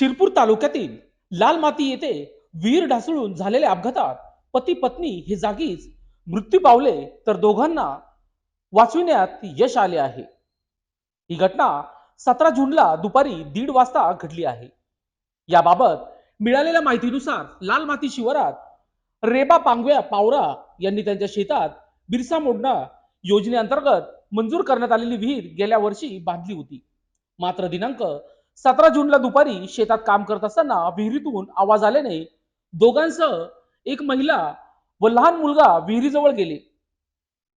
शिरपूर तालुक्यातील लाल माती येथे विहीर ढासळून झालेल्या अपघातात पती पत्नी हे जागीच मृत्यू पावले तर दोघांना वाचविण्यात यश आले आहे. ही घटना सतरा जूनला दुपारी दीड वाजता घडली आहे. याबाबत मिळालेल्या माहितीनुसार लाल माती शिवारात रेबा पांगव्या पावरा यांनी त्यांच्या शेतात बिरसा मोडणा योजनेअंतर्गत मंजूर करण्यात आलेली विहीर गेल्या वर्षी बांधली होती. मात्र दिनांक सतरा जूनला दुपारी शेतात काम करत असताना विहिरीतून आवाज आल्याने दोघांसह एक महिला व लहान मुलगा विहिरीजवळ गेले.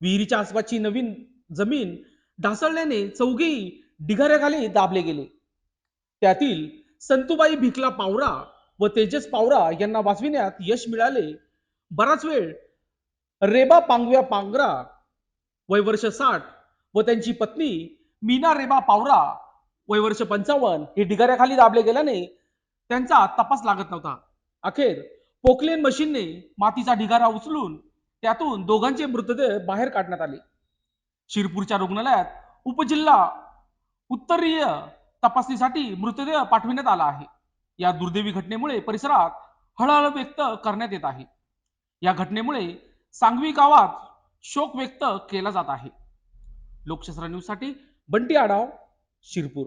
विहिरीच्या आसपासची नवीन जमीन ढासळल्याने चौघेही ढिगाऱ्याखाली दाबले गेले. त्यातील संतुबाई भिकला पावरा व तेजस पावरा यांना वाचविण्यात यश मिळाले. बराच वेळ रेबा पांगव्या पांगरा वय वर्ष साठ व त्यांची पत्नी मीना रेबा पावरा वय वर्ष पंचावन्न हे ढिगाऱ्याखाली दाबले गेल्याने त्यांचा तपास लागत नव्हता. अखेर पोकलेन मशीनने मातीचा ढिगारा उचलून त्यातून दोघांचे मृतदेह बाहेर काढण्यात आले. शिरपूरच्या रुग्णालयात उपजिल्हा उत्तरीय तपासणीसाठी मृतदेह पाठविण्यात आला आहे. या दुर्दैवी घटनेमुळे परिसरात हळहळ व्यक्त करण्यात येत आहे. या घटनेमुळे सांगवी गावात शोक व्यक्त केला जात आहे. लोकशास्त्र न्यूजसाठी बंटी आढाव शिरपूर.